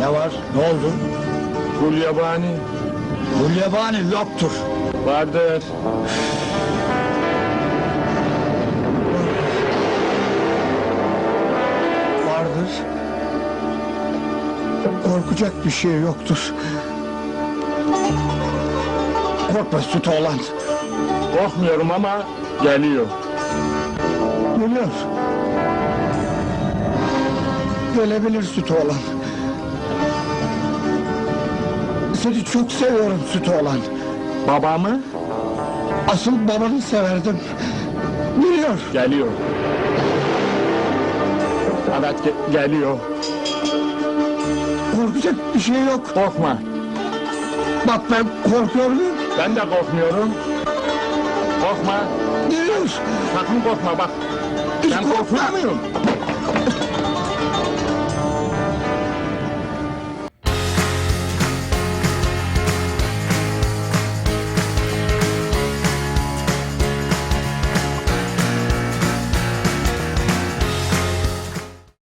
Ne var? Ne oldu? Gulyabani Gulyabani yoktur. vardır. Vardır. Korkacak bir şey yoktur. Korkma süt oğlan. Korkmuyorum ama geliyor. Geliyor. Gelebilir süt oğlan. Seni çok seviyorum süt oğlan. Babamı Asıl babanı severdim. Geliyor. geliyor. Evet ge- geliyor. Korkacak bir şey yok. Korkma. Bak ben korkuyorum. Ben de korkmuyorum. Korkma. Geliyor. Sakın korkma bak. Hiç Ben korkmuyorum.